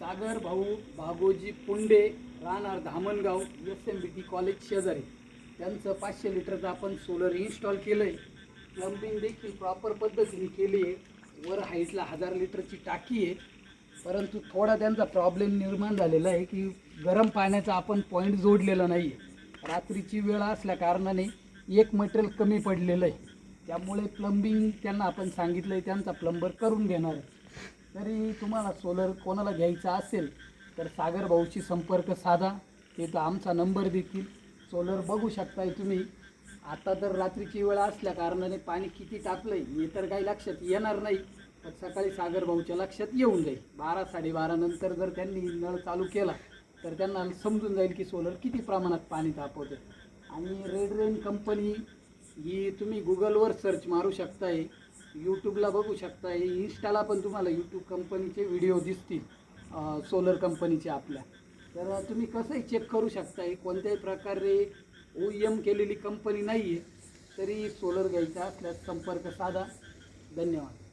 सागर भाऊ भागोजी पुंडे राहणार Dhamangaon S M B T college शेजारी. त्यांचं पाचशे लिटरचं आपण सोलर इन्स्टॉल केलं आहे प्लंबिंग देखील प्रॉपर पद्धतीने केली आहे. वर हाईटला हजार लिटरची टाकी आहे. परंतु थोडा त्यांचा प्रॉब्लेम निर्माण झालेला आहे की गरम पाण्याचा आपण पॉईंट जोडलेला नाही आहे रात्रीची वेळ असल्या कारणाने एक मटेरियल कमी पडलेलं आहे. त्यामुळे प्लंबिंग त्यांना आपण सांगितलं आहे त्यांचा प्लंबर करून घेणार आहे. तरी तुम्हाला सोलर कोणाला घ्यायचा असेल तर सागर भाऊशी संपर्क साधा. ते तर आमचा नंबर देतील. सोलर बघू शकताय तुम्ही. आता तर रात्रीची वेळ असल्या कारणाने पाणी किती टाकलं आहे हे तर काही लक्षात येणार नाही. पण सकाळी सागर भाऊच्या लक्षात येऊन जाईल. बारा साडेबारा नंतर जर त्यांनी नळ चालू केला तर त्यांना समजून जाईल की सोलर किती प्रमाणात पाणी तापवते आणि रेड रेन कंपनी ही तुम्ही गुगलवर सर्च मारू शकताय. यूट्यूबला बघू शकता. इन्स्टाला पण तुम्हाला यूट्यूब कंपनीचे व्हिडिओ दिसतील. सोलर कंपनीचे आपल्या. तर तुम्ही कसंही चेक करू शकता कोणत्याही प्रकारे ओ एम केलेली कंपनी नाही आहे तरी सोलर घ्यायचा असल्यास संपर्क साधा. धन्यवाद.